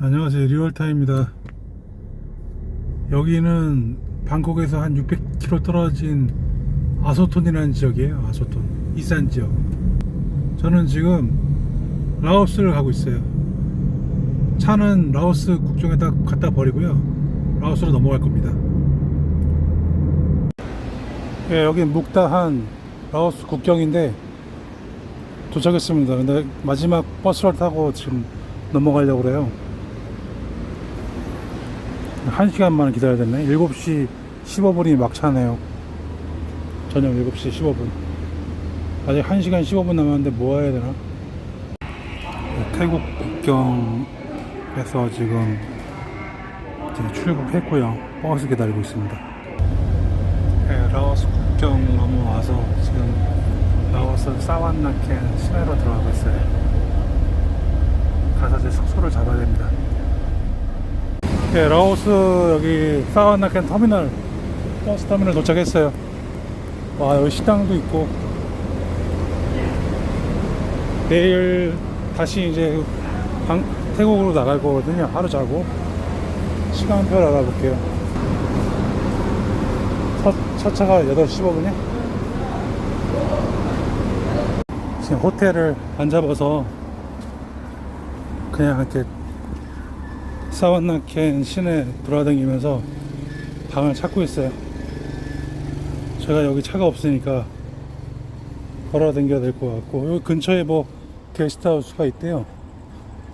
안녕하세요. 리얼타입니다. 여기는 방콕에서 한 600km 떨어진 아소톤이라는 지역이에요. 아소톤. 이산 지역. 저는 지금 라오스를 가고 있어요. 차는 라오스 국경에다 갖다 버리고요. 라오스로 넘어갈 겁니다. 예, 여기 묵다한 라오스 국경인데 도착했습니다. 근데 마지막 버스를 타고 지금 넘어가려고 그래요 1시간만 기다려야 되네. 7시 15분이 막차네요. 저녁 7시 15분. 아직 1시간 15분 남았는데 뭐 해야 되나? 태국 국경에서 지금 출국했고요. 버스 기다리고 있습니다. 네, 라오스 국경 넘어와서 지금 라오스 사완나켄 시내로 들어가고 있어요. 가서 이제 숙소를 잡아야 됩니다 네, 라오스 여기 사완나켄 터미널 버스 터미널 도착했어요. 와 여기 식당도 있고 내일 다시 이제 방, 태국으로 나갈 거거든요. 하루 자고 시간표 알아볼게요. 첫, 첫 차가 8시 15분이야? 지금 호텔을 안 잡아서 그냥 이렇게 사완나켄 시내 돌아다니면서 방을 찾고 있어요. 제가 여기 차가 없으니까 걸어 다녀야 될 것 같고 여기 근처에 뭐 게스트하우스가 있대요.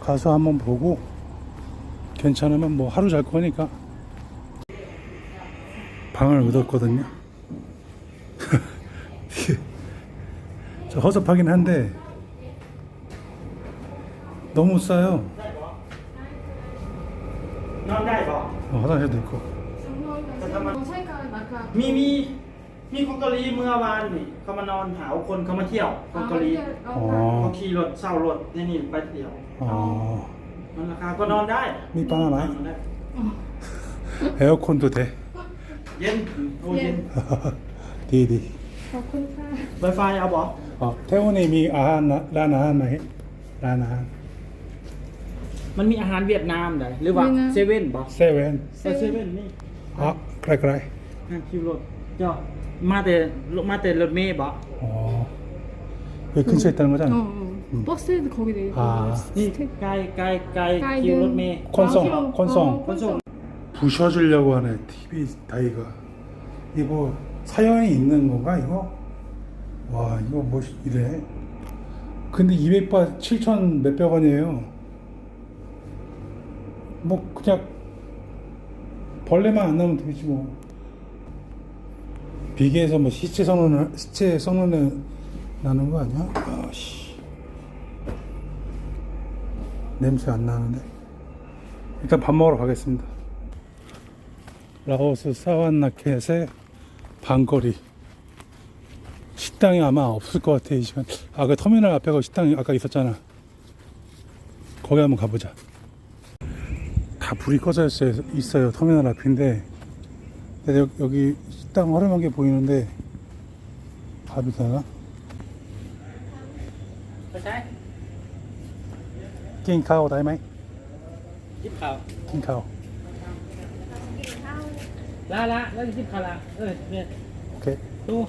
가서 한번 보고 괜찮으면 뭐 하루 잘 거니까 방을 얻었거든요. 저 허접하긴 한데 너무 싸요. 어, 화장실도 있고. ใช่ค่ะนะคะ มีมีมีคนเกาหลีเมื่อวานนี่เขามานอนหาคนเขามาเที่ยวคนเกาหลี อ๋อ เขาขี่รถเช่ารถนี่นี่ไปเที่ยว 어, มันราคาก็นอนได้ มีปัญหาไหม นอนด้ 에어컨도 돼. เย็นโอ้เย็น 디디. ขอบคุณค่ะ ไวไฟเอาบ่ 어, 태훈이 아한 라나한 마이 라나한 มันมีอาหารเวียดนามได้หรือว่าเซเว่นบ่ 세븐. เซเว่นนี่ 아, 그래 그래. อ่ะคิวรถเจ้ามาแต่มาแต่รถเมย์บ่ 어, 여기 근처에 있다는 อ๋อ 거잖아. อ๋อ버스도 거기 내리고 อ่า นี่ไกลไกลไกล ไกล คิวรถ เดิน เมย์ 콘송, 콘송. ขนส่ง 부셔주려고 하네. TV 다이가. 이거 사연이 있는 건가 이거? 와, 이거 뭐 이래? 근데 200바 7천 몇백 원이에요. 뭐 그냥 벌레만 안 나면 되지 뭐. 비계에서 뭐 시체 선언을 시체 선언에 나는 거 아니야? 아씨. 냄새 안 나는데. 일단 밥 먹으러 가겠습니다. 라오스 사완나켓의 방거리. 식당이 아마 없을 것 같아, 이 시간. 아, 그 터미널 앞에 그 식당이 아까 있었잖아. 거기 한번 가보자. 다 불이 꺼져 있어요, 있어요 터미널 앞인데. 근데 여기 식당 허름한 게 보이는데 밥이 되나? 킹카오 다이마이? 킹카오. 킹카오. 라라 라라 킹카라. 오케이. 또?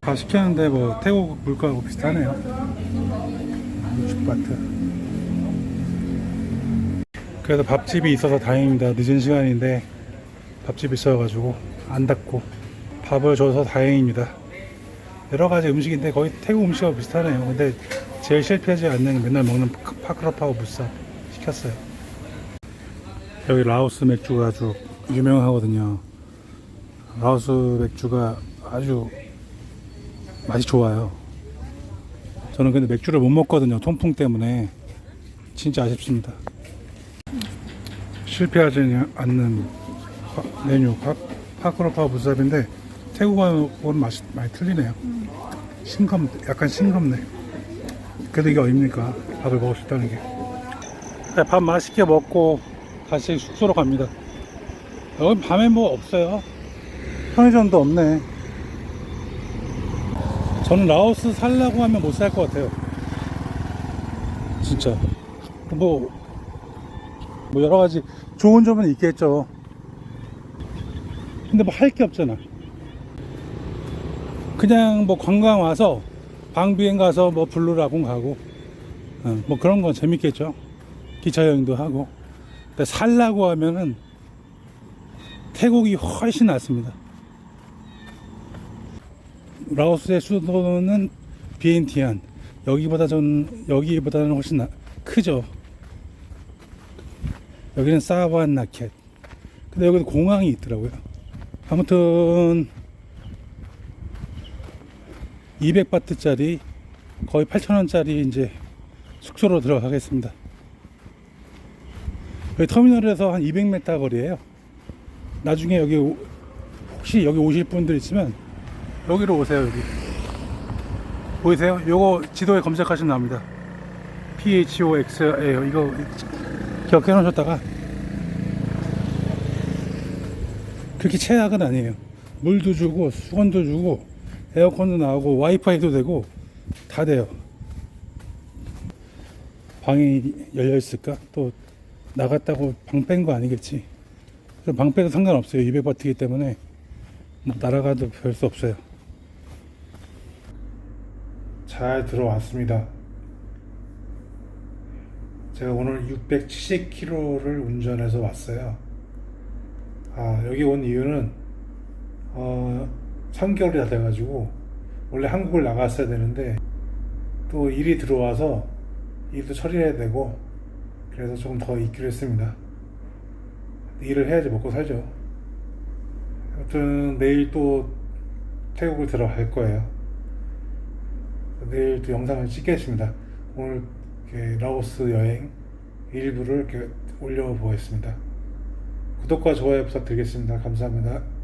다 시켰는데 뭐 태국 물가하고 뭐 비슷하네요. 죽바트. 그래서 밥집이 있어서 다행입니다. 늦은 시간인데 밥집이 있어가지고 안 닫고 밥을 줘서 다행입니다. 여러 가지 음식인데 거의 태국 음식하고 비슷하네요. 근데 제일 실패하지 않는 맨날 먹는 파크로파고 무쌈 시켰어요. 여기 라오스 맥주가 아주 유명하거든요. 라오스 맥주가 아주 맛이 좋아요. 저는 근데 맥주를 못 먹거든요. 통풍 때문에. 진짜 아쉽습니다. 실패하지 않는 파- 메뉴 파, 파크로파 부삽인데 태국하고는 맛이 많이 틀리네요. 싱겁, 약간 싱겁네. 그래도 이게 어딥니까? 밥을 먹을 수 있다는 게. 네, 밥 맛있게 먹고 다시 숙소로 갑니다. 여기 밤에 뭐 없어요. 편의점도 없네. 저는 라오스 살라고 하면 못 살 것 같아요. 진짜. 뭐, 뭐 여러 가지 좋은 점은 있겠죠. 근데 뭐 할 게 없잖아. 그냥 뭐 관광 와서 방비행 가서 뭐 블루라군 가고, 어, 뭐 그런 건 재밌겠죠. 기차 여행도 하고. 근데 살라고 하면은 태국이 훨씬 낫습니다. 라오스의 수도는 비엔티안. 여기보다 전 여기보다는 훨씬 나, 크죠. 여기는 사반 나켓. 근데 여기도 공항이 있더라고요. 아무튼 200바트짜리 거의 8,000원짜리 이제 숙소로 들어가겠습니다. 여기 터미널에서 한 200m 거리에요. 나중에 여기 오- 혹시 여기 오실 분들 있으면 여기로 오세요 여기 보이세요? 요거 지도에 검색하시면 나옵니다 PHOX예요 이거 기억해 놓으셨다가 그렇게 최악은 아니에요 물도 주고 수건도 주고 에어컨도 나오고 와이파이도 되고 다 돼요 방이 열려 있을까? 또 나갔다고 방 뺀 거 아니겠지? 방 빼도 상관없어요. 200바트이기 때문에. 뭐 날아가도 별 수 없어요. 잘 들어왔습니다. 제가 오늘 670km를 운전해서 왔어요. 아 여기 온 이유는 어 3개월이 다 돼가지고 원래 한국을 나갔어야 되는데 또 일이 들어와서 일도 처리해야 되고 그래서 조금 더 있기로 했습니다. 일을 해야지 먹고 살죠. 아무튼 내일 또 태국을 들어갈 거예요. 내일 또 영상을 찍겠습니다. 오늘 라오스 여행 일부를 올려보겠습니다. 구독과 좋아요 부탁드리겠습니다. 감사합니다